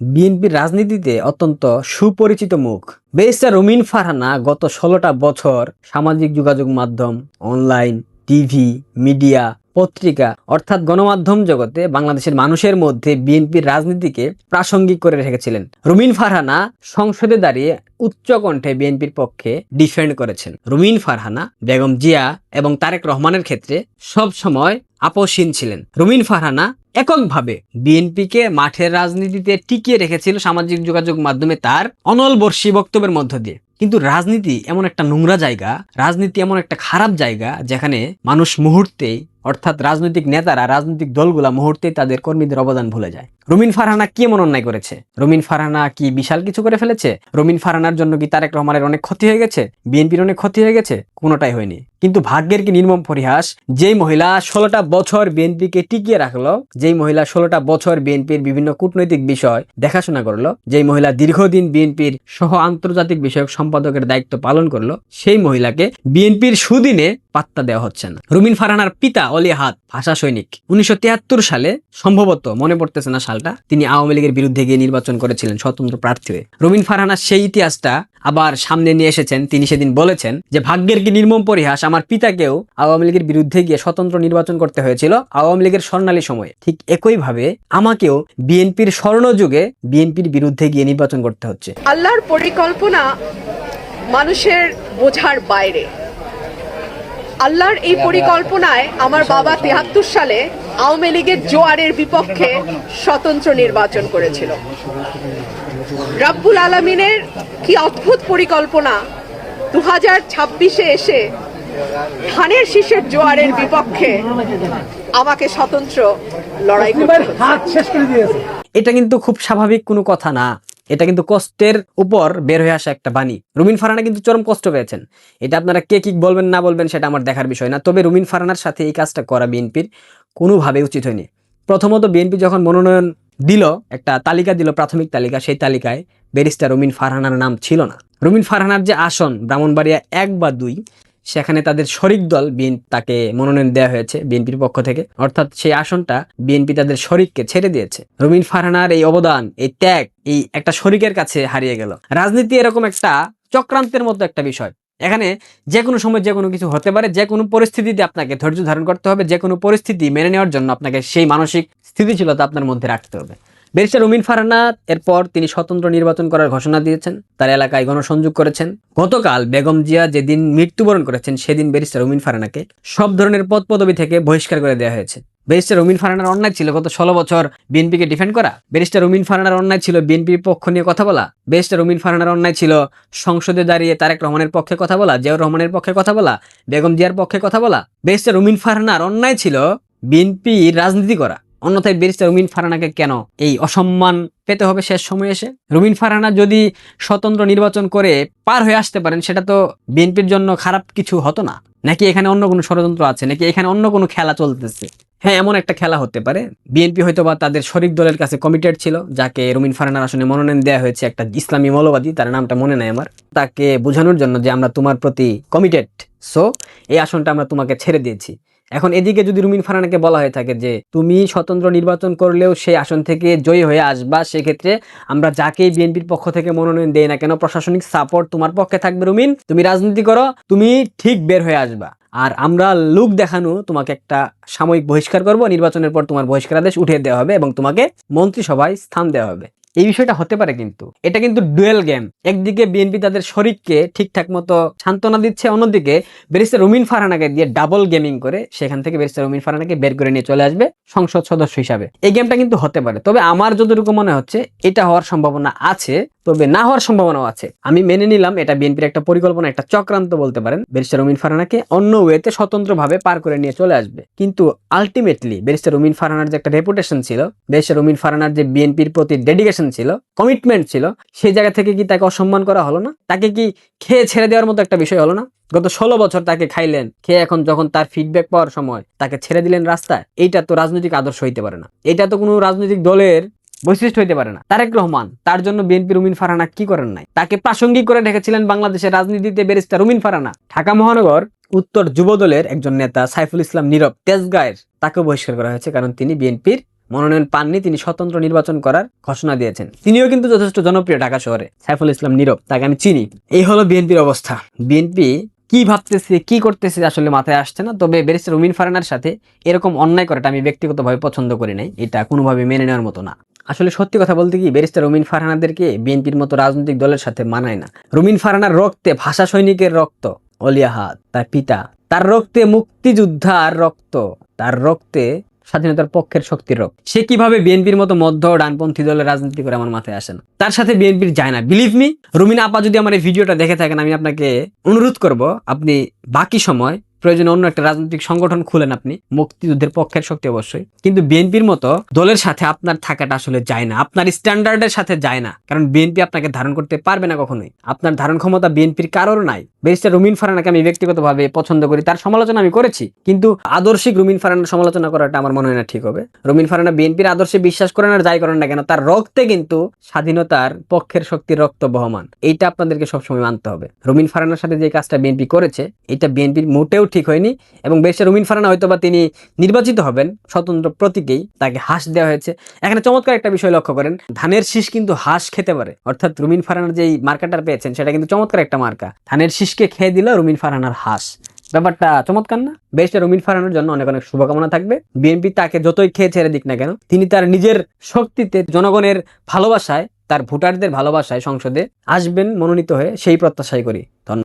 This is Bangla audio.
বিএনপির রাজনীতিতে অত্যন্ত সুপরিচিত মুখ। বেরিস্টার রুমিন ফারহানা গত ষোলোটা বছর সামাজিক যোগাযোগ মাধ্যম অনলাইন টিভি, মিডিয়া, পত্রিকা অর্থাৎ গণমাধ্যম জগতে বাংলাদেশের মানুষের মধ্যে বিএনপির রাজনীতিকে প্রাসঙ্গিক করে রেখেছিলেন। রুমিন ফারহানা সংসদে দাঁড়িয়ে উচ্চ কণ্ঠে বিএনপির পক্ষে ডিফেন্ড করেছেন। রুমিন ফারহানা, বেগম জিয়া এবং তারেক রহমানের ক্ষেত্রে সব সময় আপোষহীন ছিলেন। রুমিন ফারহানা এককভাবে বিএনপিকে মাঠের রাজনীতিতে টিকিয়ে রেখেছিল সামাজিক যোগাযোগ মাধ্যমে তার অনলবর্ষী বক্তব্যের মধ্য দিয়ে। কিন্তু রাজনীতি এমন একটা নোংরা জায়গা রাজনীতি এমন একটা খারাপ জায়গা যেখানে মানুষ মুহূর্তেই অর্থাৎ রাজনৈতিক নেতারা রাজনৈতিক দলগুলা মুহূর্তেই তাদের কর্মীদের অবদান ভুলে যায়। রুমিন ফারহানা কি এমন অন্যায় করেছে? রুমিন ফারহানা কি বিশাল কিছু করে ফেলেছে? রুমিন ফারহানার জন্য কি তারেক রহমানের অনেক ক্ষতি হয়ে গেছে? বিএনপির অনেক ক্ষতি হয়ে গেছে? কোনোটাই হয়নি। কিন্তু ভাগ্যের কি নির্মম পরিহাস? যেই মহিলা ষোলোটা বছর বিএনপিকে টিকিয়ে রাখল, যেই মহিলা ষোলোটা বছর বিএনপির বিভিন্ন কূটনৈতিক বিষয় দেখাশোনা করল, যেই মহিলা দীর্ঘদিন বিএনপির সহ আন্তর্জাতিক বিষয়ক সম্পাদকের দায়িত্ব পালন করল, সেই মহিলাকে বিএনপির সুদিনে পাত্তা দেওয়া হচ্ছে না। রুমিন ফারহানার পিতা অলি হাত ভাষা সৈনিক। উনিশশো সালে সম্ভবত মনে পড়তেছে না সালটা, তিনি আওয়ামী লীগের বিরুদ্ধে গিয়ে নির্বাচন করেছিলেন স্বতন্ত্র প্রার্থী হয়ে রুমিন ফারহানার সেই ইতিহাসটা আবার সামনে নিয়ে এসেছেন। তিনি সেদিন বলেছেন যে, ভাগ্যের কি নির্মম পরিহাস, আমার পিতাকেও আওয়ামী লীগের বিরুদ্ধে গিয়ে স্বতন্ত্র নির্বাচন করতে হয়েছিল আওয়ামী লীগের স্বর্ণালী সময়ে। ঠিক একইভাবে আমাকেও বিএনপির স্বর্ণযুগে বিএনপির বিরুদ্ধে গিয়ে নির্বাচন করতে হচ্ছে। আল্লাহর পরিকল্পনা মানুষের বোঝার বাইরে। আল্লাহর এই পরিকল্পনায় আমার বাবা তেহাত্তর সালে আওয়ামী লীগের জোয়ারের বিপক্ষে স্বতন্ত্র নির্বাচন করেছিল। রাব্বুল আলমিনের কি অদ্ভুত পরিকল্পনা। দু হাজার ছাব্বিশে এসে ধানের শীষের জোয়ারের বিপক্ষে আমাকে স্বতন্ত্র লড়াই। এটা কিন্তু খুব স্বাভাবিক কোনো কথা না। এটা কিন্তু কষ্টের উপর বের হয়ে আসা একটা বাণী। রুমিন ফারানা কিন্তু চরম কষ্ট পেয়েছেন। এটা আপনারা কে কি বলবেন, না বলবেন সেটা আমার দেখার বিষয় না। তবে রুমিন ফারানার সাথে এই কাজটা করা বিএনপির কোনোভাবে উচিত হয়নি। প্রথমত বিএনপি যখন মনোনয়ন দিল, একটা তালিকা দিল, প্রাথমিক তালিকা, সেই তালিকায় ব্যারিস্টার রুমিন ফারহানার নাম ছিল না। রুমিন ফারহানার যে আসন, ব্রাহ্মণবাড়িয়া এক বা দুই সেখানে তাদের শরিক দল বিএন তাকে মনোনয়ন দেওয়া হয়েছে বিএনপির পক্ষ থেকে। অর্থাৎ সেই আসনটা বিএনপি তাদের শরিককে ছেড়ে দিয়েছে। রুমিন ফারহানার এই অবদান, এই ত্যাগ, এই একটা শরিকের কাছে হারিয়ে গেল। রাজনীতি এরকম একটা চক্রান্তের মতো একটা বিষয়। এখানে যে কোনো সময় যে কোনো কিছু হতে পারে যে কোনো পরিস্থিতিতে আপনাকে ধৈর্য ধারণ করতে হবে যে কোনো পরিস্থিতি মেনে নেওয়ার জন্য আপনাকে সেই মানসিক স্থিতিশীলতা আপনার মধ্যে রাখতে হবে। ব্যারিস্টার রুমিন ফারহানা এরপর তিনি স্বতন্ত্র নির্বাচন করার ঘোষণা দিয়েছেন। তার এলাকায় গণসংযোগ করেছেন। গতকাল বেগম জিয়া যেদিন মৃত্যুবরণ করেছেন, সেদিন ব্যারিস্টার রুমিন ফারহানাকে সব ধরনের পদ পদবি থেকে বহিষ্কার করে দেওয়া হয়েছে। ব্যারিস্টার রুমিন ফারহানার অন্যায় ছিল গত ষোলো বছর বিএনপিকে ডিফেন্ড করা। ব্যারিস্টার রুমিন ফারহানার অন্যায় ছিল বিএনপির পক্ষ নিয়ে কথা বলা। ব্যারিস্টার রুমিন ফারহানার অন্যায় ছিল সংসদে দাঁড়িয়ে তারেক রহমানের পক্ষে কথা বলা, জিয়াউর রহমানের পক্ষে কথা বলা, বেগম জিয়ার পক্ষে কথা বলা। ব্যারিস্টার রুমিন ফারহানার অন্যায় ছিল বিএনপির রাজনীতি করা। অন্যথায় ব্যারিস্টার রুমিন ফারানাকে কেন এই অসম্মান পেতে হবে শেষ সময় এসে? রুমিন ফারহানা যদি স্বতন্ত্র নির্বাচন করে পার হয়ে আসতে পারেন, সেটা তো বিএনপির জন্য খারাপ কিছু হতো না। নাকি এখানে অন্য কোনো ষড়যন্ত্র আছে? নাকি এখানে অন্য কোনো খেলা চলতেছে? হ্যাঁ এমন একটা খেলা হতে পারে। বিএনপি হয়তো বা তাদের শরিক দলের কাছে কমিটেড ছিল, যাকে রুমিন ফারহানার আসনে মনোনয়ন দেওয়া হয়েছে একটা ইসলামী মৌলবাদী, তার নামটা মনে নেয় আমার। তাকে বোঝানোর জন্য যে আমরা তোমার প্রতি কমিটেড সো এই আসনটা আমরা তোমাকে ছেড়ে দিয়েছি। এখন এদিকে যদি রুমিন ফারহানাকে বলা হয়ে থাকে যে, তুমি স্বতন্ত্র নির্বাচন করলেও সেই আসন থেকে জয়ী হয়ে আসবা, সেক্ষেত্রে আমরা যাকেই বিএনপির পক্ষ থেকে মনোনয়ন দেই না কেন, প্রশাসনিক সাপোর্ট তোমার পক্ষে থাকবে রুমিন। তুমি রাজনীতি করো, তুমি ঠিক বের হয়ে আসবা। আর আমরা লুক দেখানো তোমাকে একটা সাময়িক বহিষ্কার করব, নির্বাচনের পর তোমার বহিষ্কারাদেশ উঠিয়ে দেওয়া হবে এবং তোমাকে মন্ত্রিসভায় স্থান দেওয়া হবে। এই বিষয়টা হতে পারে কিন্তু। এটা কিন্তু ডুয়েল গেম। একদিকে বিএনপি তাদের শরীরকে ঠিকঠাক মতো সান্ত্বনা দিচ্ছে, অন্যদিকে ব্যারিস্টার রুমিন ফারহানাকে দিয়ে ডাবল গেমিং করে সেখান থেকে ব্যারিস্টার রুমিন ফারহানাকে বের করে নিয়ে চলে আসবে সংসদ সদস্য হিসাবে। এই গেমটা কিন্তু হতে পারে। তবে আমার যতটুকু মনে হচ্ছে, এটা হওয়ার সম্ভাবনা আছে। তবে না হওয়ার সম্ভাবনাও আছে। আমি মেনে নিলাম এটা বিএনপির একটা পরিকল্পনা, একটা চক্রান্ত বলতে পারেন। ব্যারিস্টার রুমিন ফারানাকে অন্য ওয়েতে স্বতন্ত্রভাবে পার করে নিয়ে চলে আসবে। কিন্তু আলটিমেটলি ব্যারিস্টার রুমিন ফারানার যে একটা রেপুটেশন ছিল, ব্যারিস্টার রুমিন ফারানার যে বিএনপির প্রতি ডেডিকেশন ছিল কমিটমেন্ট ছিল সেই জায়গা থেকে কি তাকে অসম্মান করা হলো না? তাকে কি খেয়ে ছেড়ে দেওয়ার মতো একটা বিষয় হলো না? গত ষোলো বছর তাকে খাইলেন, খেয়ে এখন যখন তার ফিডব্যাক পাওয়ার সময় তাকে ছেড়ে দিলেন রাস্তায়, এইটা তো রাজনৈতিক আদর্শ হইতে পারে না। এটা তো কোনো রাজনৈতিক দলের বৈশিষ্ট্য হইতে পারে না। তারেক রহমান, তার জন্য বিএনপি রুমিন ফারানা কি করেন নাই? তাকে প্রাসঙ্গিক করে রেখেছিলেন বাংলাদেশের রাজনীতিতে ব্যারিস্টার রুমিন ফারানা ঢাকা মহানগর, উত্তর যুব দলের একজন নেতা সাইফুল ইসলাম নীরব তেজগাঁয়ের তাকেও বহিষ্কার করা হয়েছে কারণ তিনি বিএনপির মনোনয়ন পাননি, তিনি স্বতন্ত্র নির্বাচন করার ঘোষণা দিয়েছেন। তিনিও কিন্তু যথেষ্ট জনপ্রিয় ঢাকা শহরে, সাইফুল ইসলাম নীরব, তাকে আমি চিনি। এই হলো বিএনপির অবস্থা। বিএনপি কি ভাবতেছে, কি করতেছে আসলে মাথায় আসছে না, তবে ব্যারিস্টার রুমিন ফারানার সাথে এরকম অন্যায় করাটা আমি ব্যক্তিগতভাবে পছন্দ করি নাই, এটা কোনোভাবে মেনে নেওয়ার মতো না। আসলে সত্যি কথা বলতে কি, ব্যারিস্টার রুমিন ফারহানাদেরকে বিএনপির মতো রাজনৈতিক দলের সাথে মানায় না। রুমিন ফারহানার রক্তে ভাষা সৈনিকের রক্ত অলিয়াহাত তার পিতা। তার রক্তে মুক্তিযোদ্ধার রক্ত, তার রক্তে স্বাধীনতার পক্ষের শক্তির রক্ত। সে কীভাবে বিএনপির মতো মধ্য ডানপন্থী দলের রাজনীতি করে আমার মাথায় আসে না। তার সাথে বিএনপির যায় না। বিলিভ মি রুমিনা আপা যদি আমার এই ভিডিওটা দেখে থাকেন, আমি আপনাকে অনুরোধ করব, আপনি বাকি সময় প্রয়োজনে অন্য একটা রাজনৈতিক সংগঠন খুলেন আপনি। মুক্তিযুদ্ধের পক্ষের শক্তি অবশ্যই। কিন্তু বিএনপির মতো দলের সাথে আপনার থাকাটা আসলে যায় না। আপনার স্ট্যান্ডার্ডের সাথে যায় না। কারণ বিএনপি আপনাকে ধারণ করতে পারবে না কখনোই। আপনার ধারণ ক্ষমতা বিএনপির কারোর নাই। ব্যারিস্টার রুমিন ফারানাকে আমি ব্যক্তিগতভাবে পছন্দ করি, তার সমালোচনা আমি করেছি। কিন্তু আদর্শিক রুমিন ফারানার সমালোচনা করাটা আমার মনে হয় না ঠিক হবে। রুমিন ফারানা বিএনপির আদর্শে বিশ্বাস করেন আর যাই করেন না কেন, তার রক্তে কিন্তু স্বাধীনতার পক্ষের শক্তির রক্ত বহমান। এইটা আপনাদেরকে সবসময় মানতে হবে। রুমিন ফারানার সাথে যে কাজটা বিএনপি করেছে, এটা বিএনপির মোটেও ঠিক হয়নি এবং বেশি রুমিন ফারানা হয়তো বা তিনি নির্বাচিত হবেন। স্বতন্ত্র প্রতীকেই তাকে হাঁস দেওয়া হয়েছে। এখানে চমৎকার একটা বিষয় লক্ষ্য করেন, ধানের শীষ কিন্তু হাঁস খেতে পারে। অর্থাৎ রুমিন ফারানার যেই মার্কাটা পেয়েছেন, সেটা কিন্তু চমৎকার একটা মার্কা। ধানের শীষকে খেয়ে দিল রুমিন ফারানার হাঁস। ব্যাপারটা চমৎকার না? বেশটা রুমিন ফারানোর জন্য অনেক অনেক শুভকামনা থাকবে। বিএনপি তাকে যতই খেয়ে ছেড়ে দিক না কেন, তিনি তার নিজের শক্তিতে, জনগণের ভালোবাসায়, তার ভোটারদের ভালোবাসায় সংসদে আসবেন মনোনীত হয়ে, সেই প্রত্যাশাই করি। ধন্যবাদ।